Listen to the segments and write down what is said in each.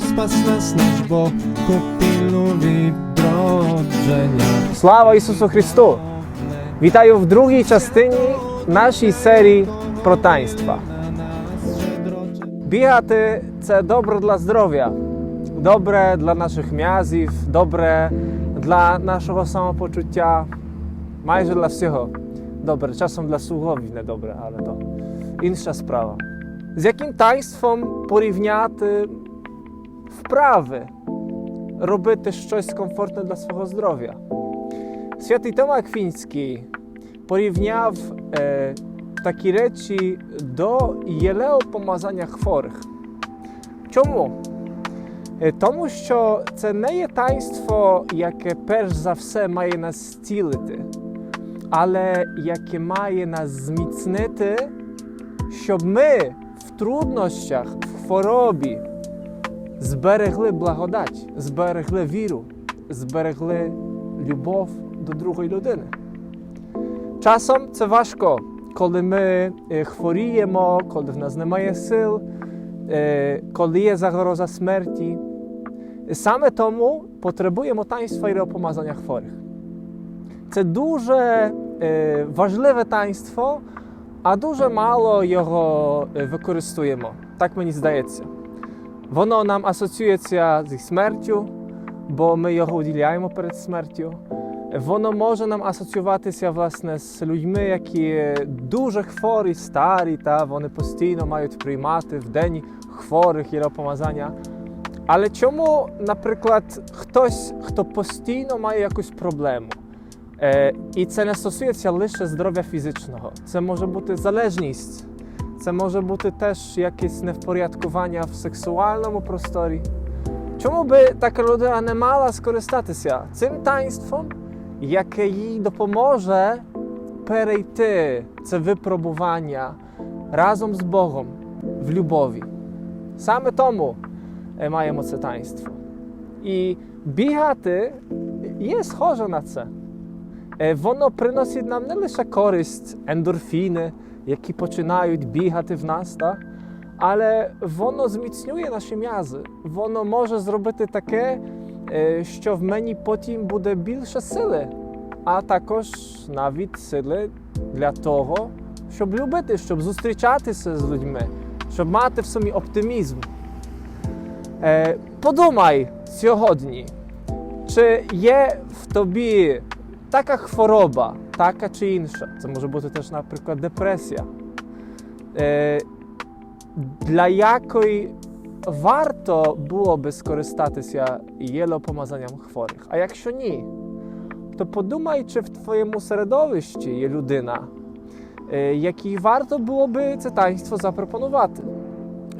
спас нас наш Бог, купил відродження. Слава Ісусу Христу! Вітаю в другій частині нашої серії про таїнства. Бігати це добре для здоров'я, добре для наших м'язів, добре для нашого самопочуття, майже для всього. Добре, часом для суглобів не добре, але то інша справа. З яким таїнством порівняти вправи, робити щось комфортне для свого здоров'я? Святий Тома Аквінський порівняв е, такі речі до єлеопомазання хворих. Чому? Е, Тому що це не є таїнство, яке перш за все має нас зцілити, але яке має нас зміцнити, щоб ми в труднощах, в хворобі зберегли благодать, зберегли віру, зберегли любов до другої людини. Часом це важко, коли ми е, хворіємо, коли в нас немає сил, е, коли є загроза смерті. Саме тому потребуємо таїнства і помазання хворих. Це дуже е, важливе таїнство, а дуже мало його е, використовуємо. Так мені здається. Воно нам асоціюється зі смертю, бо ми його уділяємо перед смертю. Воно може нам асоціюватися власне з людьми, які дуже хворі, старі, та вони постійно мають приймати в день хворих єропомазання. Але чому, наприклад, хтось, хто постійно має якусь проблему, е, і це не стосується лише здоров'я фізичного, це може бути залежність, це може бути теж якесь невпорядкування в сексуальному просторі. Чому би така людина не мала скористатися цим таїнством, яке їй допоможе перейти це випробування разом з Богом в любові? Саме тому е, маємо це таїнство. І бігати є схоже на це. Воно приносить нам не лише користь, ендорфіни, які починають бігати в нас, та? але воно зміцнює наші м'язи. Воно може зробити таке, е, що в мені потім буде більше сили, а також навіть сили для того, щоб любити, щоб зустрічатися з людьми, щоб мати в собі оптимізм. Е, Подумай сьогодні, чи є в тобі така хвороба, така чи інша. Це може бути теж, наприклад, депресія, е, для якої варто було би скористатися єлопомазанням хворих. А якщо ні, то подумай, чи в твоєму середовищі є людина, е, якій варто було би це таїнство запропонувати,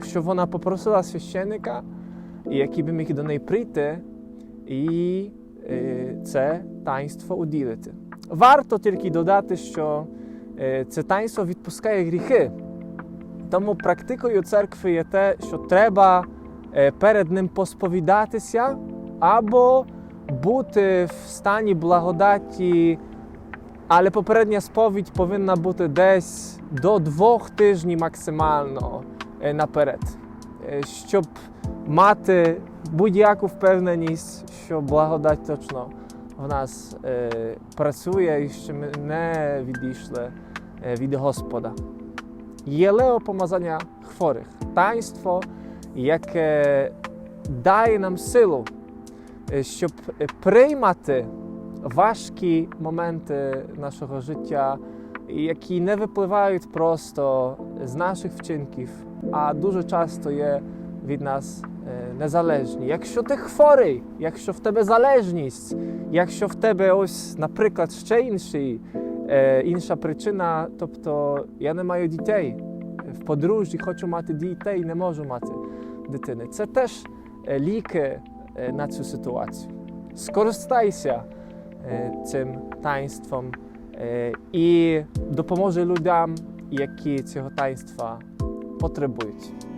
щоб вона попросила священника, і який би міг до неї прийти і е, це таїнство уділити. Варто тільки додати, що е, це таїнство відпускає гріхи. Тому практикою церкви є те, що треба е, перед ним посповідатися або бути в стані благодаті, але попередня сповідь повинна бути десь до двох тижнів максимально е, наперед, Е, щоб мати будь-яку впевненість, що благодать точно в нас е, працює і що ми не відійшли е, від Господа. Єлео помазання хворих, таїнство, яке дає нам силу, е, щоб приймати важкі моменти нашого життя, які не випливають просто з наших вчинків, а дуже часто є від нас е, незалежні. Якщо ти хворий, якщо в тебе залежність, якщо в тебе ось, наприклад, ще інший, е, інша причина, тобто я не маю дітей в подружжі, хочу мати дітей, не можу мати дитини. Це теж е, ліки на цю ситуацію. Скористайся цим таїнством і допоможи людям, які цього таїнства потребують.